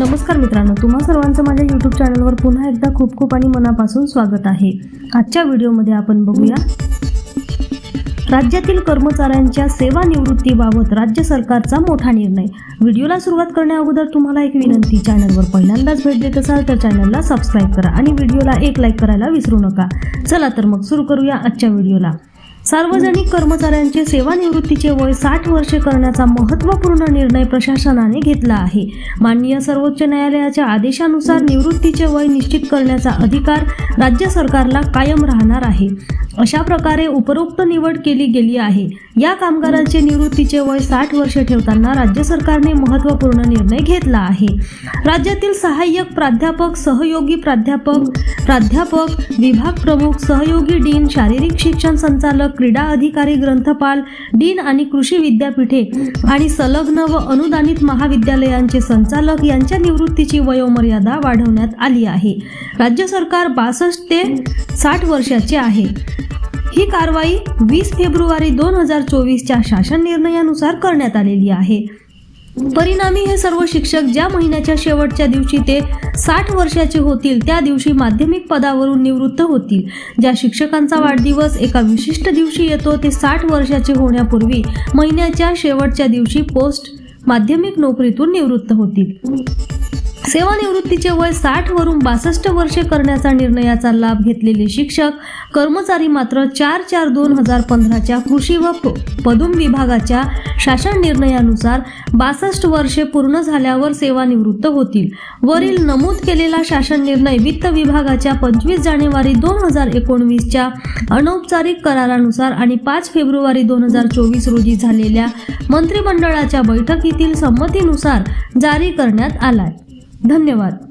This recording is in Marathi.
नमस्कार मित्रांनो तुम्हा सर्वांचं माझ्या यूट्यूब चॅनलवर पुन्हा एकदा खूप खूप आणि मनापासून स्वागत आहे. आजच्या व्हिडिओमध्ये आपण बघूया राज्यातील कर्मचाऱ्यांच्या सेवानिवृत्तीबाबत राज्य सरकारचा मोठा निर्णय. व्हिडिओला सुरुवात करण्याअगोदर तुम्हाला एक विनंती चॅनलवर पहिल्यांदाच भेट देत असाल तर चॅनलला सबस्क्राईब करा आणि व्हिडिओला एक लाईक करायला विसरू नका. चला तर मग सुरू करूया आजच्या व्हिडिओला. सार्वजनिक कर्मचाऱ्यांचे सेवानिवृत्तीचे वय साठ वर्षे करण्याचा महत्त्वपूर्ण निर्णय प्रशासनाने घेतला आहे. माननीय सर्वोच्च न्यायालयाच्या आदेशानुसार निवृत्तीचे वय निश्चित करण्याचा अधिकार राज्य सरकारला कायम राहणार आहे. अशा प्रकारे उपरोक्त निवड केली गेली आहे. या कामगारांचे निवृत्तीचे वय साठ वर्ष ठेवताना राज्य सरकारने महत्त्वपूर्ण निर्णय घेतला आहे. राज्यातील सहाय्यक प्राध्यापक सहयोगी प्राध्यापक प्राध्यापक विभाग प्रमुख सहयोगी डीन शारीरिक शिक्षण संचालक क्रीडा अधिकारी ग्रंथपाल डीन आणि कृषी विद्यापीठे आणि संलग्न व अनुदानित महाविद्यालयांचे संचालक यांच्या निवृत्तीची वयोमर्यादा वाढवण्यात आली आहे. राज्य सरकार बासष्ट ते साठ वर्षाचे आहे. ही कारवाई वीस फेब्रुवारी दोन हजार चोवीसच्या शासन निर्णयानुसार करण्यात आलेली आहे. परिणामी हे सर्व शिक्षक ज्या महिन्याच्या शेवटच्या दिवशी ते साठ वर्षाचे होतील त्या दिवशी माध्यमिक पदावरून निवृत्त होतील. ज्या शिक्षकांचा वाढदिवस एका विशिष्ट दिवशी येतो ते साठ वर्षाचे होण्यापूर्वी महिन्याच्या शेवटच्या दिवशी पोस्ट माध्यमिक नोकरीतून निवृत्त होतील. सेवानिवृत्तीचे वय साठ वरून बासष्ट वर्षे करण्याचा निर्णयाचा लाभ घेतलेले शिक्षक कर्मचारी मात्र चार चार दोन हजार पंधराच्या कृषी व प- पदुम विभागाच्या शासन निर्णयानुसार बासष्ट वर्षे पूर्ण झाल्यावर सेवानिवृत्त होतील. वरील नमूद केलेला शासन निर्णय वित्त विभागाच्या पंचवीस जानेवारी दोन हजार एकोणवीसच्या अनौपचारिक करारानुसार आणि पाच फेब्रुवारी दोन हजार चोवीस रोजी झालेल्या मंत्रिमंडळाच्या बैठकीतील संमतीनुसार जारी करण्यात आलाय. धन्यवाद.